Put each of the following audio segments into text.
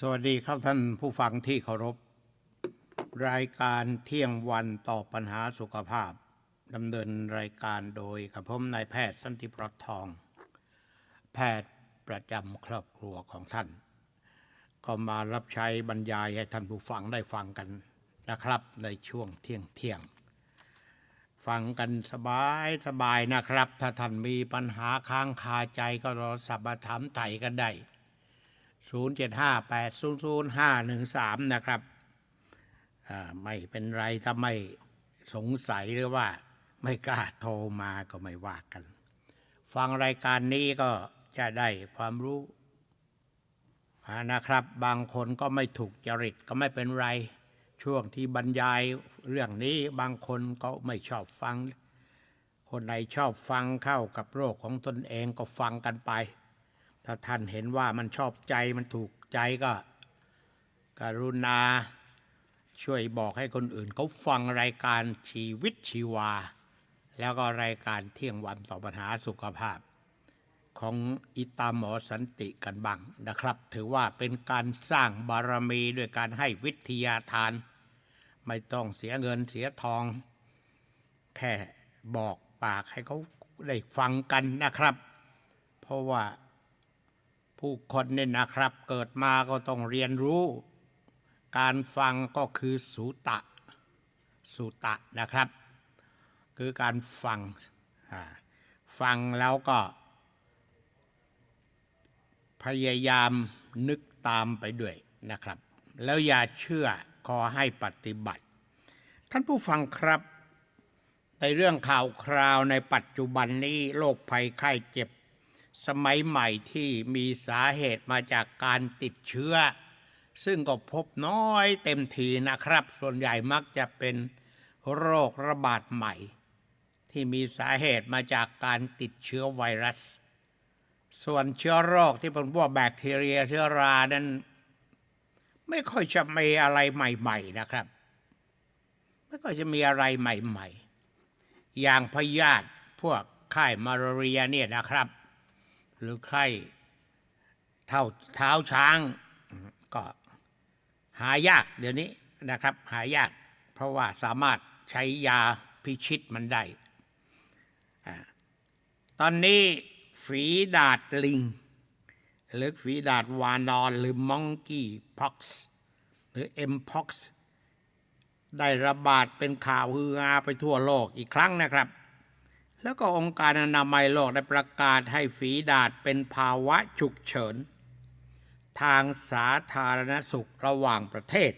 สวัสดีครับท่านผู้ฟังที่เคารพ รายการเที่ยงวันตอบปัญหาสุขภาพดำเนินรายการโดยกับผมนายแพทย์สันติปลอดทอง แพทย์ประจำครอบครัวของท่าน ก็มารับใช้บรรยายให้ท่านผู้ฟังได้ฟังกันนะครับ ในช่วงเที่ยงเที่ยง ฟังกันสบายสบายนะครับ ถ้าท่านมีปัญหาค้างคาใจก็รอสับถามไถ่กันได้ 075800513 นะครับไม่เป็นไรถ้าไม่สงสัยหรือว่าไม่กล้าโทรมาก็ไม่ว่ากัน ฟังรายการนี้ก็จะได้ความรู้นะครับ บางคนก็ไม่ถูกจริตก็ไม่เป็นไร ช่วงที่บรรยายเรื่องนี้บางคนก็ไม่ชอบฟัง คนไหนชอบฟังเข้ากับโรคของตนเองก็ฟังกันไป ถ้าท่านเห็นว่ามันชอบใจมันถูกใจก็ กรุณาช่วยบอกให้คนอื่นเขาฟังรายการชีวิตชีวา แล้วก็รายการเที่ยงวันต่อปัญหาสุขภาพ ของอิตาหมอสันติกันบ้างนะครับ ถือว่าเป็นการสร้างบารมีด้วยการให้วิทยาทาน ไม่ต้องเสียเงินเสียทอง แค่บอกปากให้เขาได้ฟังกันนะครับ เพราะว่า ผู้คนเนี่ยนะครับ เกิดมาก็ต้องเรียนรู้ การฟังก็คือสูตะ สูตะนะครับ คือการฟัง ฟังแล้วก็ พยายามนึกตามไปด้วยนะครับ แล้วอย่าเชื่อขอให้ปฏิบัติ ท่านผู้ฟังครับในเรื่องข่าวคราวในปัจจุบันนี้โรคภัยไข้เจ็บ สมัยใหม่ที่มีสาเหตุมาจากการติดเชื้อ ซึ่งก็พบน้อยเต็มทีนะครับ ส่วนใหญ่มักจะเป็นโรคระบาดใหม่ ที่มีสาเหตุมาจากการติดเชื้อไวรัส ส่วนเชื้อโรคที่เป็นพวกแบคทีเรียเชื้อรานั้นไม่ค่อยจะมีอะไรใหม่ ๆนะครับ ไม่ค่อยจะมีอะไรใหม่ ๆ อย่างพยาธิพวกไข้มาลาเรียเนี่ยนะครับ หรือใครเท่าเท้าช้างก็หายากเดี๋ยวนี้นะครับ หายาก เพราะว่าสามารถใช้ยาพิชิตมันได้ ตอนนี้ฝีดาดลิง หรือฝีดาดวานอนหรือมองกี้พ็อกซ์หรือเอ็มพ็อกซ์ได้ระบาดเป็นข่าวฮือฮาไปทั่วโลกอีกครั้งนะครับ แล้วก็องค์การอนามัยโลกได้ประกาศให้ฝีดาดเป็นภาวะฉุกเฉิน ทางสาธารณสุขระหว่างประเทศ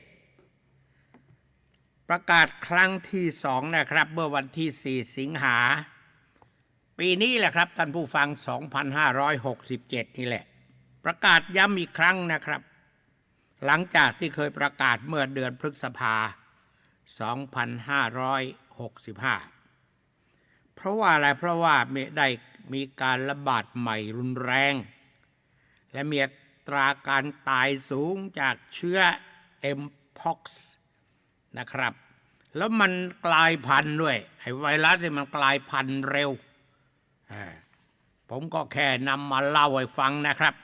ประกาศครั้งที่สองนะครับเมื่อวันที่ 4 สิงหา ปีนี้แหละครับท่านผู้ฟัง 2567 นี่แหละ ประกาศย้ำอีกครั้งนะครับ หลังจากที่เคยประกาศเมื่อเดือนพฤษภา 2565 เพราะว่าอะไรเพราะว่ามีได้มีการระบาดใหม่รุนแรง และมีตราการตายสูงจากเชื้อ mpox นะครับ แล้วมันกลายพันธุ์ด้วยไอ้ไวรัสเนี่ยมันกลายพันธุ์เร็ว ผมก็แค่นำมาเล่าให้ฟังนะครับ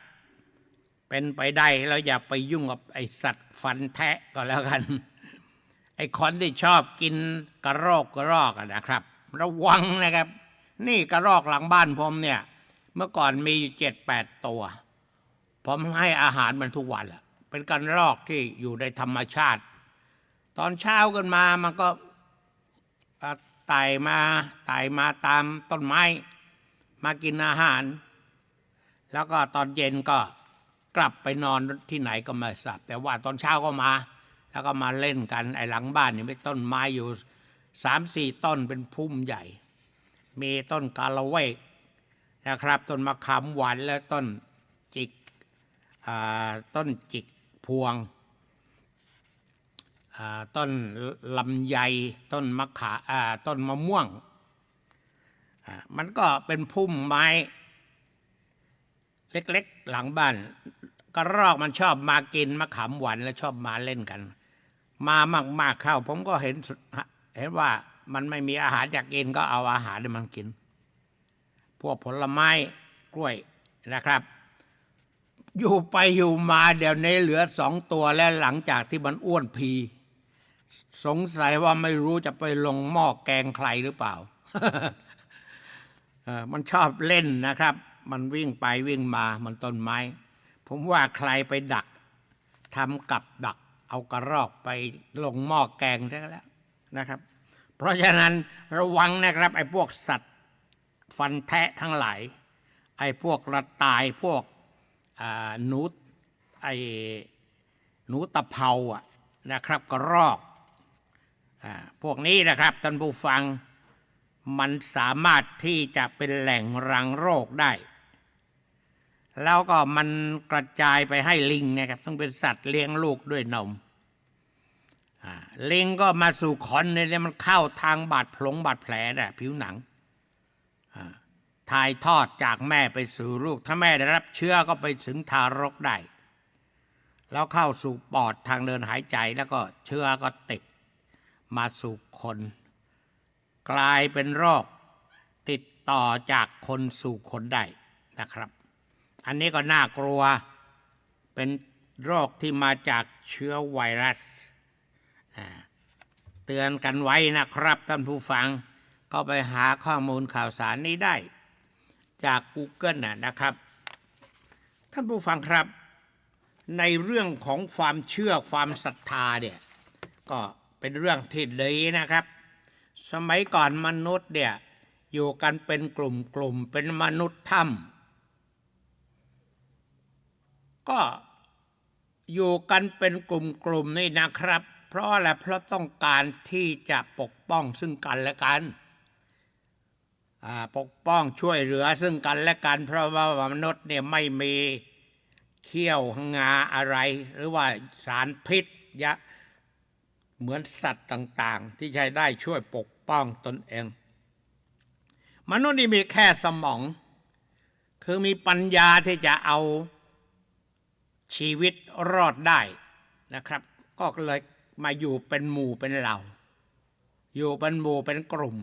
เป็นไปได้แล้วอย่าไปยุ่งกับไอสัตว์ฟันแทะก็แล้วกัน ไอคนที่ชอบกินกระรอกกระรอกนะครับ ระวังนะครับ นี่กระรอกหลังบ้านผมเนี่ย เมื่อก่อนมีเจ็ดแปดตัว ผมให้อาหารมันทุกวันแหละเป็นกระรอกที่อยู่ในธรรมชาติ ตอนเช้ากันมามันก็ไต่มาไต่มาตามต้นไม้ มากินอาหาร แล้วก็ตอนเย็นก็กลับไปนอนที่ไหนก็ไม่ทราบแต่ว่าตอนเช้าก็มา แล้วก็มาเล่นกันไอ้หลังบ้านนี่มีต้นไม้อยู่ สามสี่ต้นเป็นพุ่มใหญ่ มีต้นกาละเวกนะครับ ต้นมะขามหวานและต้นจิกต้นจิกพวงต้นลำไยต้นมะขาอ่าต้นมะม่วง มันก็เป็นพุ่มไม้ เล็กๆ หลังบ้านกระรอกมันชอบมากินมะขามหวานและชอบมาเล่นกัน มามากๆเข้า ผมก็เห็น เห็นว่ามันไม่มีอาหารอยากกินก็เอาอาหารให้มันกิน พวกผลไม้กล้วยนะครับ อยู่ไปอยู่มาเดี๋ยวนี้เหลือสองตัวและหลังจากที่มันอ้วนพี สงสัยว่าไม่รู้จะไปลงหม้อแกงใครหรือเปล่า มันชอบเล่นนะครับ มันวิ่งไปวิ่งมามันต้นไม้ ผมว่าใครไปดักทำกับดัก เอากระรอกไปลงหม้อแกงได้แล้ว นะครับ เพราะฉะนั้นระวังนะครับไอ้พวกสัตว์ฟันแทะทั้งหลาย ไอ้พวกกระต่ายพวกหนูไอ้หนูตะเภาอะนะครับกระรอกอพวกนี้นะครับท่านผู้ฟังมันสามารถที่จะเป็นแหล่งรังโรคได้ แล้วก็มันกระจายไปให้ลิงนะครับต้องเป็นสัตว์เลี้ยงลูกด้วยนม ลิงก็มาสู่คนเนี่ยมันเข้าทางบาดผลงบาดแผลน่ะผิวหนังถ่ายทอดจากแม่ไปสู่ลูก ถ้าแม่ได้รับเชื้อก็ไปถึงทารกได้ แล้วเข้าสู่ปอดทางเดินหายใจแล้วก็เชื้อก็ติด มาสู่คน กลายเป็นโรคติดต่อจากคนสู่คนได้นะครับ อันนี้ก็น่ากลัวเป็นโรคที่มาจากเชื้อไวรัส เตือนกันไว้นะครับท่านผู้ฟัง ก็ไปหาข้อมูลข่าวสารนี้ได้ จาก Google นะนะครับ ท่านผู้ฟังครับ ในเรื่องของความเชื่อความศรัทธาเนี่ยก็เป็นเรื่องที่ดีนะครับ สมัยก่อนมนุษย์เนี่ยอยู่กันเป็นกลุ่มๆเป็นมนุษย์ถ้ำก็อยู่กันเป็นกลุ่มๆนี่นะครับ เพราะอะไรเพราะต้องการที่จะปกป้องซึ่งกันและกันปกป้องช่วยเหลือซึ่งกันและกัน เพราะว่ามนุษย์เนี่ยไม่มีเขี้ยวงาอะไร หรือว่าสารพิษยะเหมือนสัตว์ต่าง ๆ ที่ใช้ได้ช่วยปกป้องตนเอง มนุษย์นี่มีแค่สมอง คือมีปัญญาที่จะเอาชีวิตรอดได้นะครับ ก็เลย มาอยู่เป็นหมู่เป็นเหล่า อยู่เป็นหมู่เป็นกลุ่ม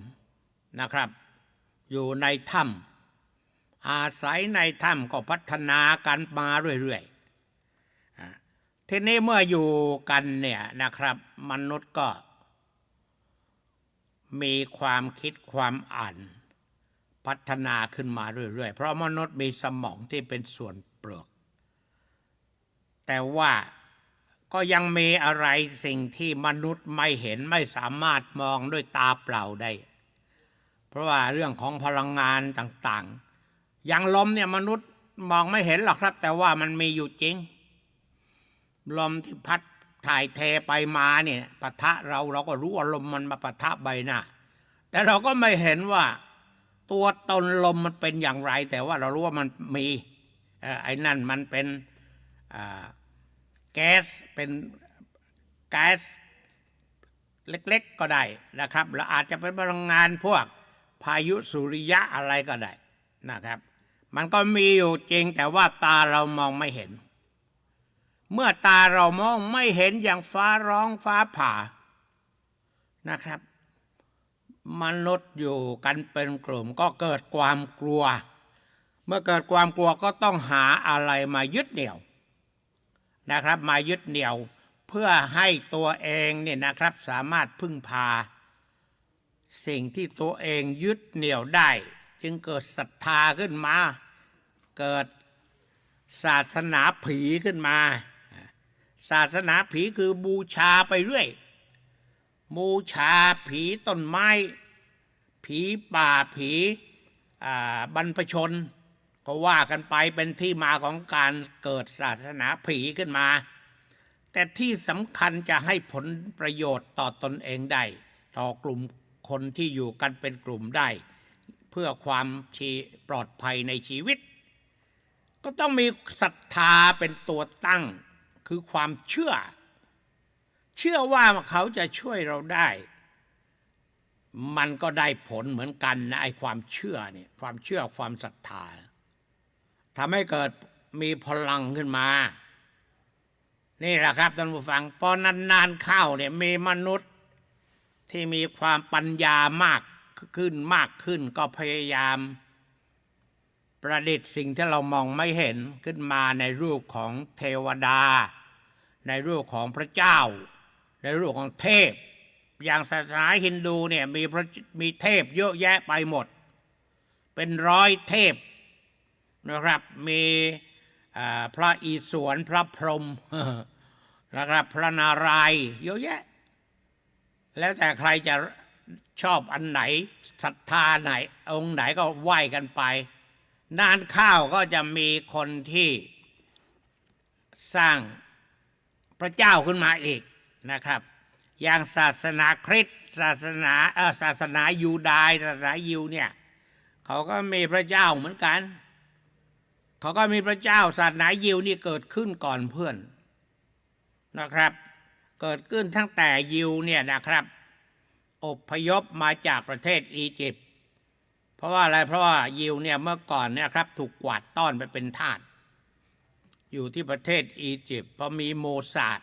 นะครับ อยู่ในถ้ำอาศัยในถ้ำก็พัฒนากันมาเรื่อยๆทีนี้เมื่ออยู่กันเนี่ยนะครับ มนุษย์ก็ มีความคิดความอ่าน พัฒนาขึ้นมาเรื่อยๆ เพราะมนุษย์มีสมองที่เป็นส่วนเปลือก แต่ว่า ก็ยังมีอะไรสิ่งที่มนุษย์ไม่เห็นไม่สามารถมองด้วยตาเปล่าได้ เพราะว่าเรื่องของพลังงานต่างๆ อย่างลมเนี่ยมนุษย์มองไม่เห็นหรอกครับ แต่ว่ามันมีอยู่จริง ลมที่พัดถ่ายเทไปมาเนี่ยปะทะเราเราก็รู้ว่าลมมันมาปะทะใบหน้า แต่เราก็ไม่เห็นว่าตัวตนลมมันเป็นอย่างไร แต่ว่าเรารู้ว่ามันมีไอ้นั่นมันเป็นอ่า แก๊สเป็นแก๊สเล็กๆก็ได้นะครับแล้วอาจจะเป็นพลังงานพวกพายุสุริยะอะไรก็ได้นะครับ มันก็มีอยู่จริงแต่ว่าตาเรามองไม่เห็น เมื่อตาเรามองไม่เห็นอย่างฟ้าร้องฟ้าผ่านะครับ มนุษย์อยู่กันเป็นกลุ่มก็เกิดความกลัว เมื่อเกิดความกลัวก็ต้องหาอะไรมายึดเหนี่ยว นะครับ มายึดเหนี่ยวเพื่อให้ตัวเองเนี่ยนะครับสามารถพึ่งพา สิ่งที่ตัวเองยึดเหนี่ยวได้ จึงเกิดศรัทธาขึ้นมา เกิดศาสนาผีขึ้นมา ศาสนาผีคือบูชาไปเรื่อย บูชาผีต้นไม้ ผีป่าผีบรรพชน ก็ว่ากันไปเป็นที่มาของการเกิดศาสนาผีขึ้นมา แต่ที่สำคัญจะให้ผลประโยชน์ต่อตนเองได้ต่อกลุ่มคนที่อยู่กันเป็นกลุ่มได้ เพื่อความปลอดภัยในชีวิต ก็ต้องมีศรัทธาเป็นตัวตั้ง คือความเชื่อ เชื่อว่าเขาจะช่วยเราได้ มันก็ได้ผลเหมือนกันนะไอ้ความเชื่อเนี่ยความเชื่อความศรัทธา ทำให้เกิดมีพลังขึ้นมา นี่แหละครับท่านผู้ฟังพอนานๆเข้าเนี่ยมีมนุษย์ที่มีความปัญญามากขึ้นมากขึ้นก็พยายาม ประดิษฐ์สิ่งที่เรามองไม่เห็นขึ้นมาในรูปของเทวดา ในรูปของพระเจ้า ในรูปของเทพ อย่างศาสนาฮินดูเนี่ยมีพระมีเทพเยอะแยะไปหมด เป็นร้อยเทพ นะครับมีพระอีศวรพระพรหมนะครับพระนารายณ์เยอะแยะ แล้วแต่ใครจะชอบอันไหนศรัทธาไหน องค์ไหนก็ไหว้กันไป นานข้าวก็จะมีคนที่สร้างพระเจ้าขึ้นมาอีกนะครับ อย่างศาสนาคริสต์ศาสนาเออศาสนายูดายศาสนายิวเนี่ย เขาก็มีพระเจ้าเหมือนกัน เขาก็มีพระเจ้าศาสนายิวนี่เกิดขึ้นก่อนเพื่อนนะครับ เกิดขึ้นตั้งแต่ยิวเนี่ยนะครับอพยพมาจากประเทศอียิปต์เพราะว่าอะไรเพราะว่ายิวเนี่ยเมื่อก่อนเนี่ยครับถูกกวาดต้อนไปเป็นทาสอยู่ที่ประเทศอียิปต์เพราะมีโมซาด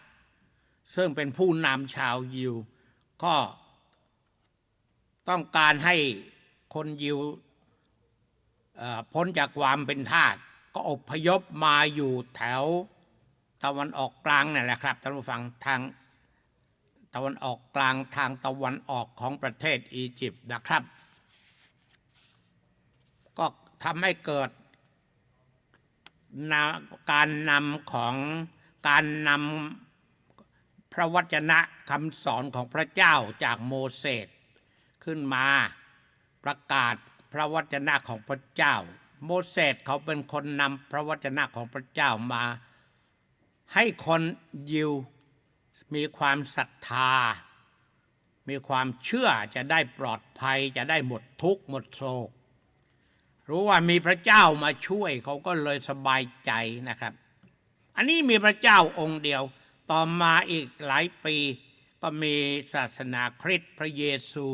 ซึ่งเป็นผู้นำชาวยิว ก็ต้องการให้คนยิวพ้นจากความเป็นทาส ก็อบพยพมาอยู่แถวตะวันออกกลางนั่นแหละครับท่านผู้ฟังทางตะวันออกกลางทางตะวันออกของประเทศอียิปต์นะครับ ก็ทำให้เกิดการนำของการนำพระวจนะคำสอนของพระเจ้าจากโมเสสขึ้นมาประกาศพระวจนะของพระเจ้า โมเสสเขาเป็นคนนำพระวจนะของพระเจ้ามา ให้คนยิวมีความศรัทธา มีความเชื่อจะได้ปลอดภัยจะได้หมดทุกข์หมดโศก รู้ว่ามีพระเจ้ามาช่วยเขาก็เลยสบายใจนะครับ อันนี้มีพระเจ้าองค์เดียว ต่อมาอีกหลายปี ก็มีศาสนาคริสต์พระเยซู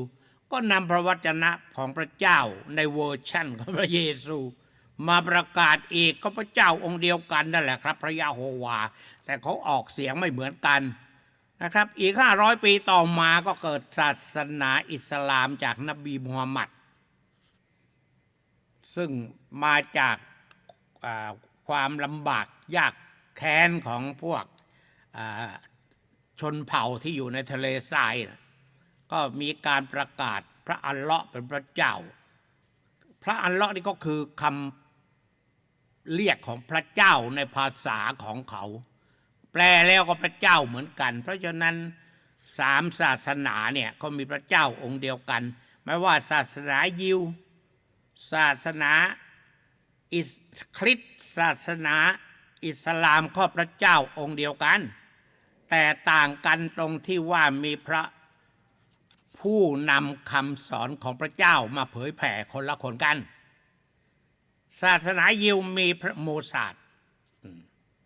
ก็นำพระวจนะของพระเจ้าในเวอร์ชันของพระเยซู มาประกาศอีกก็พระเจ้าองค์เดียวกันนั่นแหละครับ พระยาโฮวา แต่เขาออกเสียงไม่เหมือนกันนะครับ อีก 500 ปีต่อมาก็เกิดศาสนาอิสลามจากนบีมูฮัมมัด ซึ่งมาจากาความลำบากยากแค้นของพวกชนเผ่าที่อยู่ในทะเลทรายนะ ก็มีการประกาศพระอัลเลาะห์เป็นพระเจ้า พระอัลเลาะห์นี่ก็คือคำเรียกของพระเจ้าในภาษาของเขา แปลแล้วก็พระเจ้าเหมือนกัน เพราะฉะนั้นสามศาสนาเนี่ยก็มีพระเจ้าองค์เดียวกัน ไม่ว่าศาสนายิว ศาสนาอิสคริสศาสนา อิสลามก็พระเจ้าองค์เดียวกัน แต่ต่างกันตรงที่ว่ามีพระ ผู้นำคำสอนของพระเจ้ามาเผยแผ่คนละคนกัน ศาสนายิวมีพระโมซาด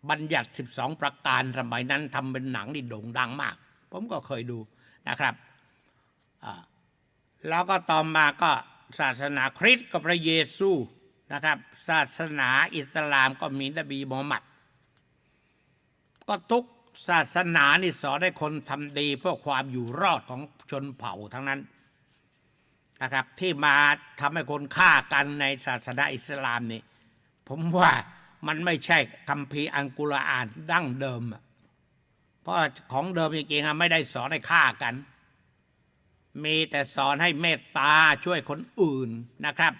บัญญัติ 12 ประการสมัยนั้นทำเป็นหนังที่โด่งดังมาก ผมก็เคยดูนะครับ แล้วก็ต่อมาก็ศาสนาคริสต์ก็พระเยซูนะครับ ศาสนาอิสลามก็มีนบีมูฮัมมัด ก็ทุก ศาสนานี่สอนให้คนทำดีเพื่อความอยู่รอดของชนเผ่าทั้งนั้นนะครับ ที่มาทำให้คนฆ่ากันในศาสนาอิสลามนี่ ผมว่ามันไม่ใช่คัมภีอังกุรอานดั้งเดิมอะเพราะของเดิมจริงๆไม่ได้สอนให้ฆ่ากัน มีแต่สอนให้เมตตาช่วยคนอื่นนะครับ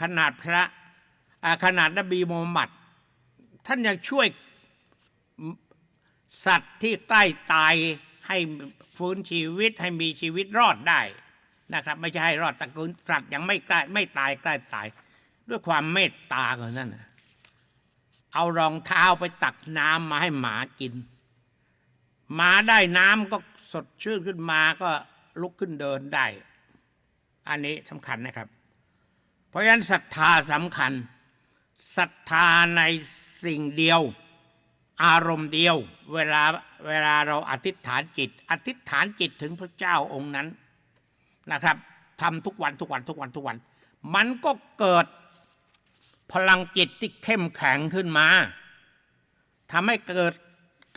ขนาดพระขนาดนบีมูฮัมมัด ท่านยังช่วย สัตว์ที่ใกล้ตายให้ฟื้นชีวิตให้มีชีวิตรอดได้นะครับ ไม่ใช่ให้รอดแต่คือสัตว์ยังไม่ใกล้ไม่ตายใกล้ตาย ด้วยความเมตตาของนั่นนะเอารองเท้าไปตักน้ำมาให้หมากิน หมาได้น้ำก็สดชื่นขึ้นมาก็ลุกขึ้นเดินได้ อันนี้สำคัญนะครับ เพราะฉะนั้นศรัทธาสำคัญศรัทธาในสิ่งเดียว อารมณ์เดียว เวลาเวลาเราอธิษฐานจิต อธิษฐานจิตถึงพระเจ้าองค์นั้นนะครับทำทุกวันทุกวันทุกวันทุกวัน มันก็เกิดพลังจิตที่เข้มแข็งขึ้นมาทำให้เกิด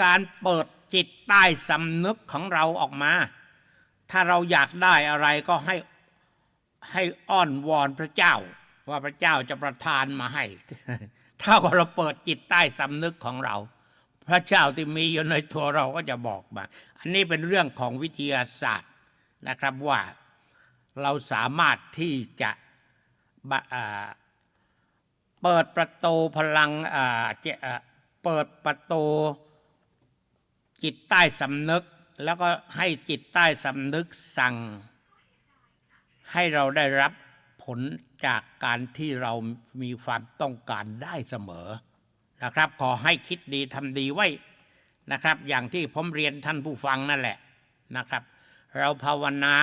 การเปิดจิตใต้สำนึกของเราออกมา ถ้าเราอยากได้อะไรก็ให้ให้อ้อนวอนพระเจ้า ว่าพระเจ้าจะประทานมาให้ ถ้าว่าเราเปิดจิตใต้สำนึกของเรา พระเจ้าที่มีอยู่ในตัวเราก็จะบอกมา อันนี้เป็นเรื่องของวิทยาศาสตร์นะครับว่าเราสามารถที่จะะเปิดประตูพลังเปิดประตูจิตใต้สำนึก แล้วก็ให้จิตใต้สำนึกสั่ง ให้เราได้รับผลจากการที่เรามีความต้องการได้เสมอ นะครับ ขอให้คิดดีทำดีไว้นะครับ อย่างที่ผมเรียนท่านผู้ฟังนั่นแหละนะครับ เราภาวนา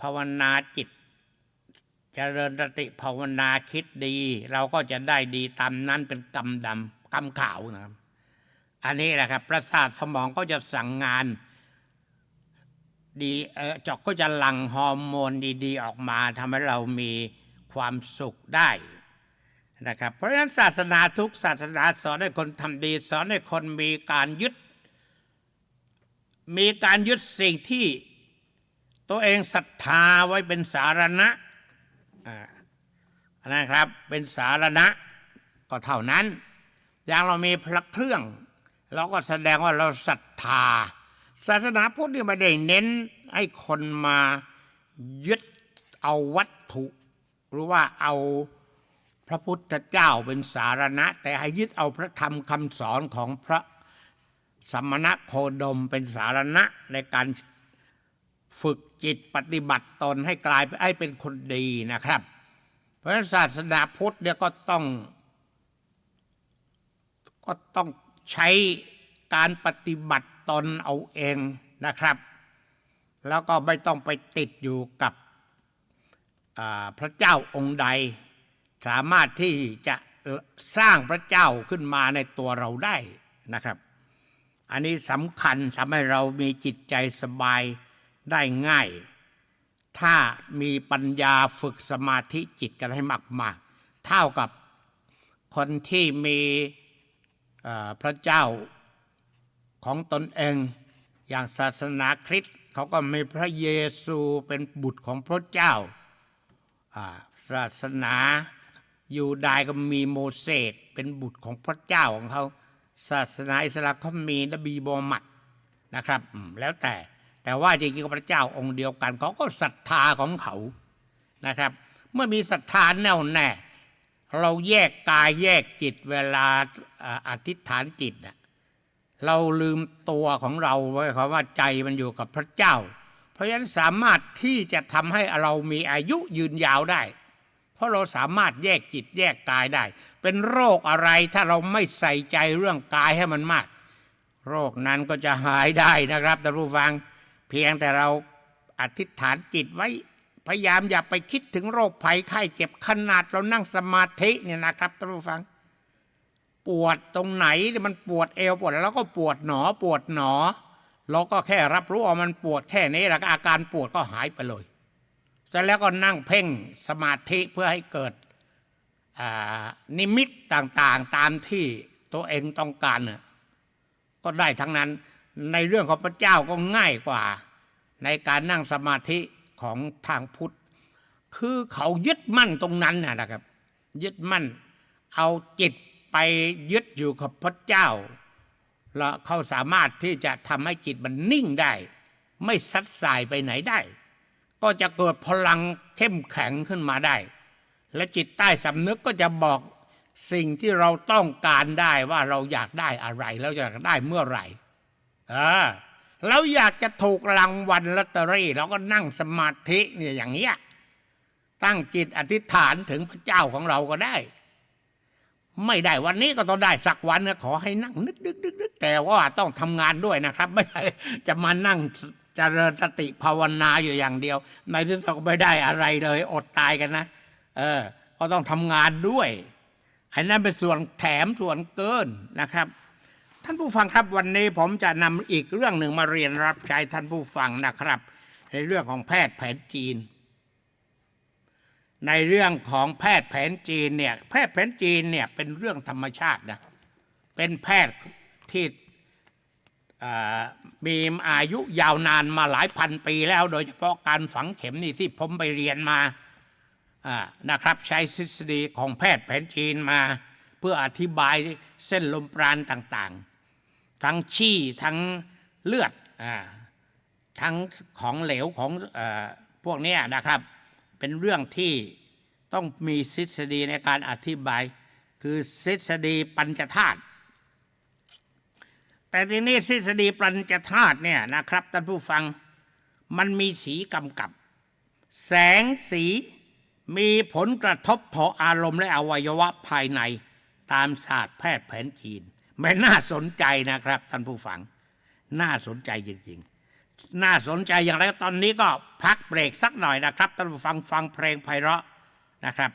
ภาวนาจิตเจริญสติภาวนาคิดดี เราก็จะได้ดีตามนั้นเป็นกรรมดำกรรมขาวนะครับ อันนี้แหละครับประสาทสมองก็จะสั่งงานดีเออจอกก็จะหลั่งฮอร์โมนดี ๆ ออกมาทำให้เรามีความสุขได้ นะครับเพราะฉะนั้นศาสนาทุกศาสนาสอนให้คนทำดี สอนให้คนมีการยึด มีการยึดสิ่งที่ตัวเองศรัทธาไว้เป็นสารณะนะครับเป็นสารณะก็เท่านั้น อย่างเรามีพระเครื่อง เราก็แสดงว่าเราศรัทธา ศาสนาพุทธนี่ไม่ได้เน้นให้คนมายึดเอาวัตถุ หรือว่าเอา พระพุทธเจ้าเป็นสารณะ แต่ให้ยึดเอาพระธรรมคำสอนของพระสมณะโคดมเป็นสารณะในการฝึกจิตปฏิบัติตนให้กลายไปให้เป็นคนดีนะครับ เพราะศาสนาพุทธเนี่ยก็ต้อง ก็ต้องใช้การปฏิบัติตนเอาเองนะครับ แล้วก็ไม่ต้องไปติดอยู่กับพระเจ้าองค์ใด สามารถที่จะสร้างพระเจ้าขึ้นมาในตัวเราได้นะครับ อันนี้สำคัญทำให้เรามีจิตใจสบายได้ง่าย ถ้ามีปัญญาฝึกสมาธิจิตกันให้มากๆ เท่ากับคนที่มีพระเจ้าของตนเอง อย่างศาสนาคริสต์เขาก็มีพระเยซูเป็นบุตรของพระเจ้าศาสนา ยูดายก็มีโมเสสเป็นบุตรของพระเจ้าของเขา ศาสนาอิสลามเขามีนบีโมฮัมหมัดนะครับแล้วแต่แต่ว่าจริงๆพระเจ้าองค์เดียวกันเขาก็ศรัทธาของเขานะครับ เมื่อมีศรัทธาแน่วแน่ เราแยกกายแยกจิตเวลาอธิษฐานจิตเราลืมตัวของเราไว้คำว่าใจมันอยู่กับพระเจ้า เพราะฉะนั้นสามารถที่จะทำให้เรามีอายุยืนยาวได้ เพราะเราสามารถแยกจิตแยกกายได้ เป็นโรคอะไรถ้าเราไม่ใส่ใจเรื่องกายให้มันมาก โรคนั้นก็จะหายได้นะครับท่านผู้ฟัง เพียงแต่เราอธิษฐานจิตไว้พยายามอย่าไปคิดถึงโรคภัยไข้เจ็บขนาดเรานั่งสมาธิเนี่ยนะครับท่านผู้ฟัง ปวดตรงไหนมันปวดเอวปวดแล้วก็ปวดหนอปวดหนอเราก็แค่รับรู้ว่ามันปวดแค่นี้แล้วอาการปวดก็หายไปเลย เสร็จแล้วก็นั่งเพ่งสมาธิเพื่อให้เกิดนิมิตต่างๆตามที่ตัวเองต้องการน่ะก็ได้ทั้งนั้นในเรื่องของพระเจ้าก็ง่ายกว่า ในการนั่งสมาธิของทางพุทธ คือเขายึดมั่นตรงนั้นนะนะครับ ยึดมั่น เอาจิตไปยึดอยู่กับพระเจ้า แล้วเขาสามารถที่จะทำให้จิตมันนิ่งได้ ไม่ซัดสายไปไหนได้ ก็จะเกิดพลังเข้มแข็งขึ้นมาได้ และจิตใต้สำนึกก็จะบอกสิ่งที่เราต้องการได้ว่าเราอยากได้อะไร แล้วอยากได้เมื่อไหร่เออเราอยากจะถูกรางวัลลอตเตอรี่เราก็นั่งสมาธิเนี่ยอย่างเงี้ยตั้งจิตอธิษฐานถึงพระเจ้าของเราก็ได้ ไม่ได้วันนี้ก็ต้องได้สักวันนะขอให้นั่งนึกนึกนึกนึกแต่ว่าต้องทำงานด้วยนะครับ ไม่ใช่จะมานั่ง จริญสติภาวนาอยู่อย่างเดียว ในที่สุดก็ไม่ได้อะไรเลย อดตายกันนะ เออก็ต้องทำงานด้วยให้นั่นเป็นส่วนแถมส่วนเกินนะครับ ท่านผู้ฟังครับวันนี้ผมจะนำอีกเรื่องหนึ่งมาเรียนรับใช้ท่านผู้ฟังนะครับ ในเรื่องของแพทย์แผนจีน ในเรื่องของแพทย์แผนจีนเนี่ยแพทย์แผนจีนเนี่ยเป็นเรื่องธรรมชาตินะเป็นแพทย์ที่ มีอายุยาวนานมาหลายพันปีแล้ว โดยเฉพาะการฝังเข็มนี่ที่ผมไปเรียนมานะครับ ใช้ทฤษฎีของแพทย์แผนจีนมา เพื่ออธิบายเส้นลมปราณต่างๆ ทั้งชี่ทั้งเลือดอทั้งของเหลวของอพวกนี้นะครับ เป็นเรื่องที่ต้องมีทฤษฎีในการอธิบาย คือทฤษฎีปัญจธาตุ แต่ทีนี้ทฤษฎีปรัญจธาตุเนี่ยนะครับท่านผู้ฟังมันมีสีกำกับ แสงสีมีผลกระทบต่ออารมณ์และอวัยวะภายในตามศาสตร์แพทย์แผนจีนไม่น่าสนใจนะครับท่านผู้ฟัง น่าสนใจจริงๆ น่าสนใจอย่างไรตอนนี้ก็พักเบรกสักหน่อยนะครับท่านผู้ฟังฟังเพลงไพเราะนะครับ